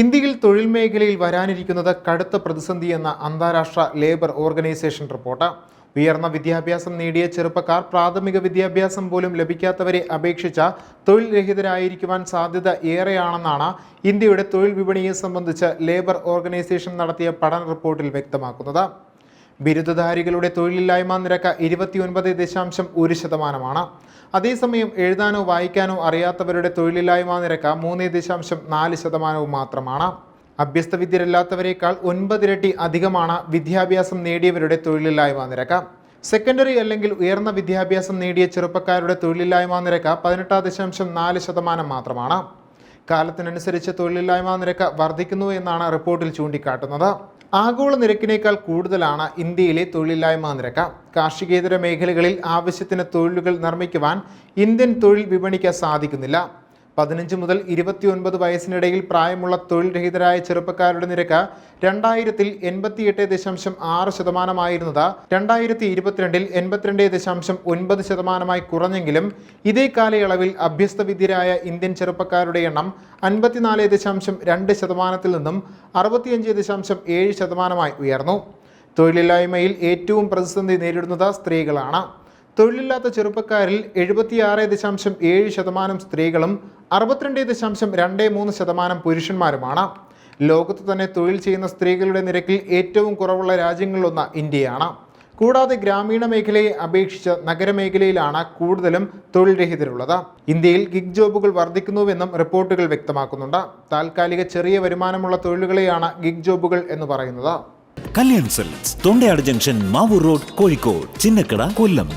ഇന്ത്യയിൽ തൊഴിൽ മേഖലയിൽ വരാനിരിക്കുന്നത് കടുത്ത പ്രതിസന്ധി എന്ന അന്താരാഷ്ട്ര ലേബർ ഓർഗനൈസേഷൻ റിപ്പോർട്ട്. ഉയർന്ന വിദ്യാഭ്യാസം നേടിയ ചെറുപ്പക്കാർ പ്രാഥമിക വിദ്യാഭ്യാസം പോലും ലഭിക്കാത്തവരെ അപേക്ഷിച്ച തൊഴിൽ രഹിതരായിരിക്കുവാൻ സാധ്യത ഏറെയാണെന്നാണ് ഇന്ത്യയുടെ തൊഴിൽ വിപണിയെ സംബന്ധിച്ച് ലേബർ ഓർഗനൈസേഷൻ നടത്തിയ പഠന റിപ്പോർട്ടിൽ വ്യക്തമാക്കുന്നത്. ബിരുദധാരികളുടെ തൊഴിലില്ലായ്മ നിരക്ക് ഇരുപത്തിയൊൻപത് ദശാംശം ഒരു ശതമാനമാണ്. അതേസമയം എഴുതാനോ വായിക്കാനോ അറിയാത്തവരുടെ തൊഴിലില്ലായ്മ നിരക്ക് മൂന്ന് ദശാംശം നാല് ശതമാനവും മാത്രമാണ്. അഭ്യസ്തവിദ്യരല്ലാത്തവരെക്കാൾ ഒൻപതിരട്ടി അധികമാണ് വിദ്യാഭ്യാസം നേടിയവരുടെ തൊഴിലില്ലായ്മ നിരക്ക്. സെക്കൻഡറി അല്ലെങ്കിൽ ഉയർന്ന വിദ്യാഭ്യാസം നേടിയ ചെറുപ്പക്കാരുടെ തൊഴിലില്ലായ്മ നിരക്ക് പതിനെട്ടാം ദശാംശം നാല് ശതമാനം മാത്രമാണ്. കാലത്തിനനുസരിച്ച് തൊഴിലില്ലായ്മ നിരക്ക് വർദ്ധിക്കുന്നു എന്നാണ് റിപ്പോർട്ടിൽ ചൂണ്ടിക്കാട്ടുന്നത്. ആഗോള നിരക്കിനേക്കാൾ കൂടുതലാണ് ഇന്ത്യയിലെ തൊഴിലില്ലായ്മ നിരക്ക്. കാർഷികേതര മേഖലകളിൽ ആവശ്യത്തിന് തൊഴിലുകൾ നിർമ്മിക്കുവാൻ ഇന്ത്യൻ തൊഴിൽ വിപണിക്ക് സാധിക്കുന്നില്ല. പതിനഞ്ച് മുതൽ ഇരുപത്തിയൊൻപത് വയസ്സിനിടയിൽ പ്രായമുള്ള തൊഴിൽ രഹിതരായ ചെറുപ്പക്കാരുടെ നിരക്ക് രണ്ടായിരത്തിൽ എൺപത്തിയെട്ട് ദശാംശം ആറ് ശതമാനമായിരുന്നത്. രണ്ടായിരത്തി ഇരുപത്തിരണ്ടിൽ എൺപത്തിരണ്ട് ദശാംശം ഒൻപത് ശതമാനമായി കുറഞ്ഞെങ്കിലും ഇതേ കാലയളവിൽ അഭ്യസ്തവിദ്യരായ ഇന്ത്യൻ ചെറുപ്പക്കാരുടെ എണ്ണം അൻപത്തിനാല് ദശാംശം രണ്ട് ശതമാനത്തിൽ നിന്നും അറുപത്തിയഞ്ച് ദശാംശം ഏഴ് ശതമാനമായി ഉയർന്നു. തൊഴിലില്ലായ്മയിൽ ഏറ്റവും പ്രതിസന്ധി നേരിടുന്നത് സ്ത്രീകളാണ്. തൊഴിലില്ലാത്ത ചെറുപ്പക്കാരിൽ എഴുപത്തിയാറ് ദശാംശം ഏഴ് ശതമാനം സ്ത്രീകളും അറുപത്തിരണ്ട് ദശാംശം രണ്ട് മൂന്ന് ശതമാനം പുരുഷന്മാരുമാണ്. ലോകത്ത് തന്നെ തൊഴിൽ ചെയ്യുന്ന സ്ത്രീകളുടെ നിരക്കിൽ ഏറ്റവും കുറവുള്ള രാജ്യങ്ങളിലൊന്ന് ഇന്ത്യയാണ്. കൂടാതെ ഗ്രാമീണ മേഖലയെ അപേക്ഷിച്ച് നഗരമേഖലയിലാണ് കൂടുതലും തൊഴിൽ രഹിതരുള്ളത് ഇന്ത്യയിൽ ഗിഗ് ജോബുകൾ വർദ്ധിക്കുന്നുവെന്നും റിപ്പോർട്ടുകൾ വ്യക്തമാക്കുന്നുണ്ട്. താൽക്കാലിക ചെറിയ വരുമാനമുള്ള തൊഴിലുകളെയാണ് ഗിഗ് ജോബുകൾ എന്ന് പറയുന്നത്. Kalyan Silks Thondayad junction Mavoor road Kozhikode Chinnakada Kollam.